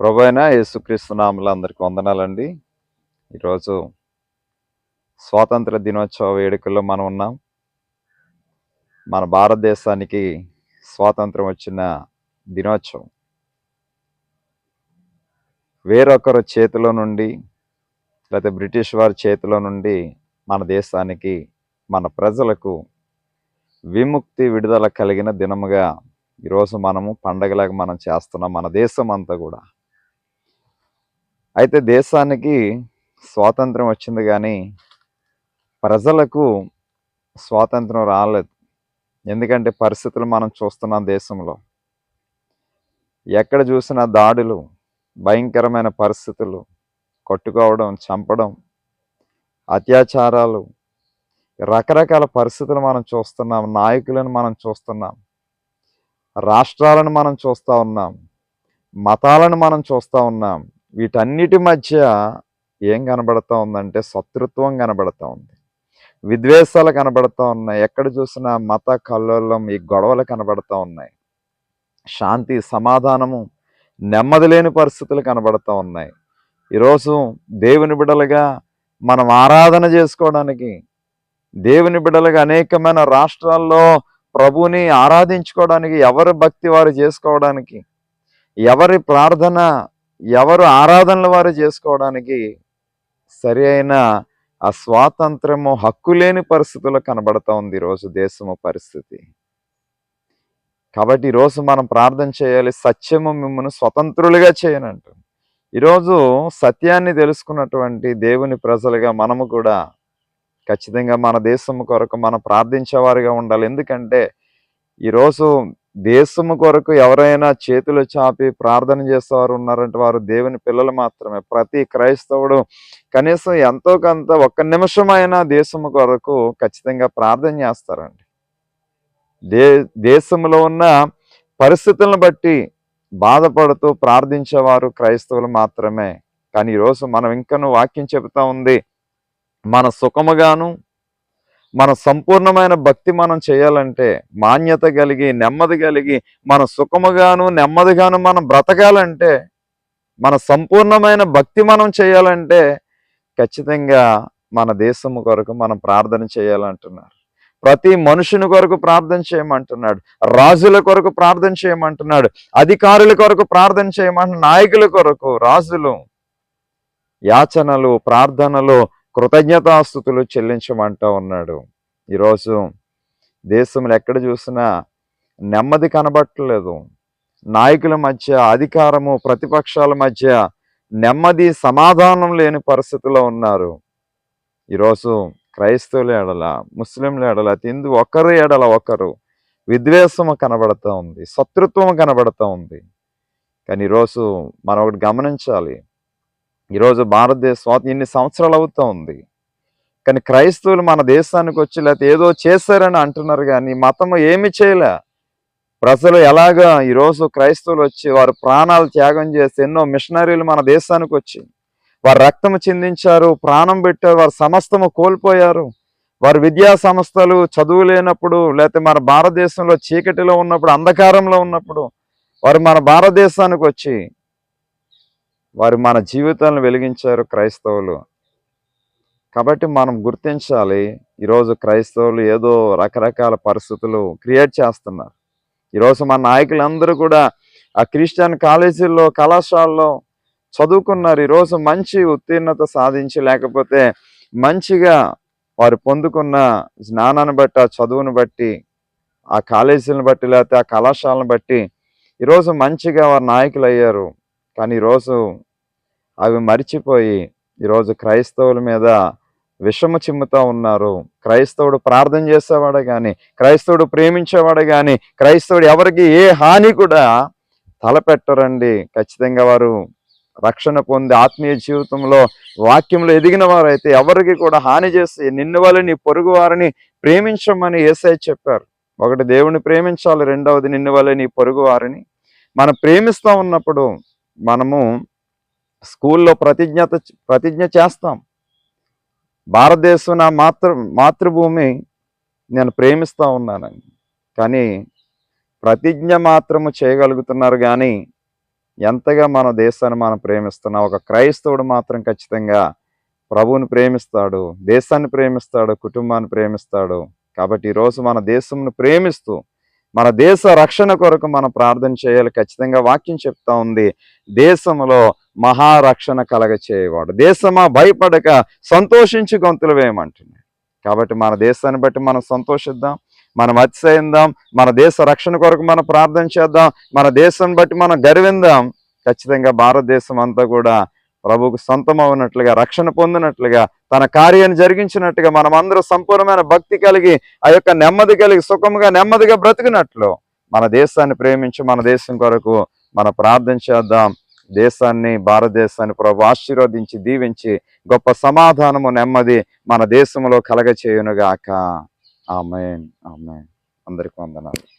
ప్రభు యేసుక్రీస్తు నామలు అందరికి వందనాలండి. ఈరోజు స్వాతంత్ర దినోత్సవ వేడుకల్లో మనం ఉన్నాం. మన భారతదేశానికి స్వాతంత్రం వచ్చిన దినోత్సవం. వేరొకరు చేతిలో నుండి లేకపోతే బ్రిటిష్ వారి చేతిలో నుండి మన దేశానికి మన ప్రజలకు విముక్తి విడుదల కలిగిన దినముగా ఈరోజు మనము పండగలాగా మనం చేస్తున్నాం. మన దేశం అంతా కూడా. అయితే దేశానికి స్వాతంత్రం వచ్చింది కానీ ప్రజలకు స్వాతంత్రం రాలేదు. ఎందుకంటే పరిస్థితులు మనం చూస్తున్నాం దేశంలో. ఎక్కడ చూసినా దాడులు భయంకరమైన పరిస్థితులు కొట్టుకోవడం చంపడం అత్యాచారాలు రకరకాల పరిస్థితులు మనం చూస్తున్నాం నాయకులను మనం చూస్తున్నాం రాష్ట్రాలను మనం చూస్తూ ఉన్నాం మతాలను మనం చూస్తూ ఉన్నాం వీటన్నిటి మధ్య ఏం కనబడతా ఉందంటే శత్రుత్వం కనబడతా ఉంది. విద్వేషాలు కనబడతా ఉన్నాయి. ఎక్కడ చూసినా మత కల్లోలం ఈ గొడవలు కనబడతా ఉన్నాయి. శాంతి సమాధానము నెమ్మది లేని పరిస్థితులు కనబడతా ఉన్నాయి. ఈరోజు దేవుని బిడలుగా మనం ఆరాధన చేసుకోవడానికి దేవుని బిడలుగా అనేకమైన రాష్ట్రాల్లో ప్రభుని ఆరాధించుకోవడానికి ఎవరి భక్తి వారు చేసుకోవడానికి ఎవరి ప్రార్థన ఎవరు ఆరాధనలు వారు చేసుకోవడానికి సరి అయిన ఆ స్వాతంత్రము హక్కు లేని పరిస్థితుల్లో కనబడతా ఉంది ఈరోజు దేశము పరిస్థితి. కాబట్టి ఈరోజు మనం ప్రార్థన చేయాలి సత్యము మిమ్మల్ని స్వతంత్రులుగా చేయనంటు. ఈరోజు సత్యాన్ని తెలుసుకున్నటువంటి దేవుని ప్రజలుగా మనము కూడా ఖచ్చితంగా మన దేశము కొరకు మనం ప్రార్థించేవారుగా ఉండాలి. ఎందుకంటే ఈరోజు దేశము కొరకు ఎవరైనా చేతులు చాపి ప్రార్థన చేసేవారు ఉన్నారంటే వారు దేవుని పిల్లలు మాత్రమే. ప్రతి క్రైస్తవుడు కనీసం ఎంతో కొంత ఒక్క నిమిషమైనా దేశము కొరకు ఖచ్చితంగా ప్రార్థన చేస్తారండి. దే దేశంలో ఉన్న పరిస్థితులను బట్టి బాధపడుతూ ప్రార్థించేవారు క్రైస్తవులు మాత్రమే. కానీ ఈరోజు మనం ఇంకనూ వాక్యం చెబుతా ఉంది. మన సుఖముగాను మన సంపూర్ణమైన భక్తి మనం చేయాలంటే మాన్యత కలిగి నెమ్మది కలిగి మన సుఖముగాను నెమ్మదిగాను మనం బ్రతకాలంటే మన సంపూర్ణమైన భక్తి మనం చేయాలంటే ఖచ్చితంగా మన దేశము కొరకు మనం ప్రార్థన చేయాలంటున్నారు. ప్రతి మనుషుని కొరకు ప్రార్థన చేయమంటున్నాడు. రాజుల కొరకు ప్రార్థన చేయమంటున్నాడు. అధికారుల కొరకు ప్రార్థన చేయమంటున్నాడు. నాయకుల కొరకు రాజులు యాచనలు ప్రార్థనలు కృతజ్ఞతాస్థుతులు చెల్లించమంటా ఉన్నాడు. ఈరోజు దేశంలో ఎక్కడ చూసినా నెమ్మది కనబట్టలేదు. నాయకుల మధ్య అధికారము ప్రతిపక్షాల మధ్య నెమ్మది సమాధానం లేని పరిస్థితిలో ఉన్నారు. ఈరోజు క్రైస్తవుల ఎడల ముస్లింల ఎడల తిందు ఒకరు ఎడల ఒకరు విద్వేషము కనబడతా ఉంది శత్రుత్వం కనబడుతూ ఉంది. కానీ ఈరోజు మనం ఒకటి గమనించాలి. ఈరోజు భారతదేశ స్వాతంత్రం ఇన్ని సంవత్సరాలు అవుతూ ఉంది. కానీ క్రైస్తవులు మన దేశానికి వచ్చి లేకపోతే ఏదో చేశారని అంటున్నారు కానీ మతము ఏమి చేయలే. ప్రజలు ఎలాగా ఈరోజు క్రైస్తవులు వచ్చి వారు ప్రాణాలు త్యాగం చేసి ఎన్నో మిషనరీలు మన దేశానికి వచ్చి వారు రక్తము చిందించారు ప్రాణం పెట్టారు వారు సమస్తము కోల్పోయారు. వారు విద్యా సంస్థలు చదువు లేనప్పుడు లేకపోతే మన భారతదేశంలో చీకటిలో ఉన్నప్పుడు అంధకారంలో ఉన్నప్పుడు వారు మన భారతదేశానికి వచ్చి వారు మన జీవితాలను వెలిగించారు క్రైస్తవులు. కాబట్టి మనం గుర్తించాలి ఈరోజు క్రైస్తవులు ఏదో రకరకాల పరిస్థితులు క్రియేట్ చేస్తున్నారు. ఈరోజు మన నాయకులందరూ కూడా ఆ క్రిస్టియన్ కాలేజీల్లో కళాశాలలో చదువుకున్నారు. ఈరోజు మంచి ఉత్తీర్ణత సాధించి లేకపోతే మంచిగా వారు పొందుకున్న జ్ఞానాన్ని బట్టి ఆ చదువును బట్టి ఆ కాలేజీలను బట్టి లేకపోతే ఆ కళాశాలను బట్టి ఈరోజు మంచిగా వారు నాయకులు అయ్యారు కానీ ఈరోజు అవి మరిచిపోయి ఈరోజు క్రైస్తవుల మీద విషము చిమ్ముతా ఉన్నారు. క్రైస్తవుడు ప్రార్థన చేసేవాడే కానీ క్రైస్తవుడు ప్రేమించేవాడే కానీ క్రైస్తవుడు ఎవరికి ఏ హాని కూడా తలపెట్టరండి. ఖచ్చితంగా వారు రక్షణ పొంది ఆత్మీయ జీవితంలో వాక్యంలో ఎదిగిన వారైతే ఎవరికి కూడా హాని చేసి నిన్ను వల్ల నీ పొరుగు వారిని ప్రేమించమని ఏసై చెప్పారు. ఒకటి దేవుని ప్రేమించాలి రెండవది నిన్ను వల్ల నీ పొరుగు వారిని. మనం ప్రేమిస్తూ ఉన్నప్పుడు మనము స్కూల్లో ప్రతిజ్ఞత ప్రతిజ్ఞ చేస్తాం. భారతదేశం నా మాతృ మాతృభూమి నేను ప్రేమిస్తూ ఉన్నానని కానీ ప్రతిజ్ఞ మాత్రము చేయగలుగుతున్నారు కానీ ఎంతగా మన దేశాన్ని మనం ప్రేమిస్తున్నాం ఒక క్రైస్తవుడు మాత్రం ఖచ్చితంగా ప్రభువుని ప్రేమిస్తాడు దేశాన్ని ప్రేమిస్తాడు కుటుంబాన్ని ప్రేమిస్తాడు. కాబట్టి ఈరోజు మన దేశంను ప్రేమిస్తూ మన దేశ రక్షణ కొరకు మనం ప్రార్థన చేయాలి. ఖచ్చితంగా వాక్యం చెప్తా ఉంది. దేశంలో మహారక్షణ కలగ చేయవాడు దేశమా భయపడక సంతోషించి గొంతులు వేయమంటున్నాడు. కాబట్టి మన దేశాన్ని బట్టి మనం సంతోషిద్దాం. మనం అతిశయిందాం. మన దేశ రక్షణ కొరకు మనం ప్రార్థన చేద్దాం. మన దేశాన్ని బట్టి మనం గర్విందాం. ఖచ్చితంగా భారతదేశం అంతా కూడా ప్రభువుకు సొంతం రక్షణ పొందినట్లుగా తన కార్యాన్ని జరిగించినట్టుగా మనం అందరూ సంపూర్ణమైన భక్తి కలిగి ఆ యొక్క నెమ్మది కలిగి సుఖముగా నెమ్మదిగా బ్రతికినట్లు మన దేశాన్ని ప్రేమించి మన దేశం కొరకు మన ప్రార్థన చేద్దాం. దేశాన్ని భారతదేశాన్ని ప్రభు ఆశీర్వదించి దీవించి గొప్ప సమాధానము నెమ్మది మన దేశంలో కలగ చేయునుగాక ఆమెన్. ఆమెన్. అందరికి వందనాలు.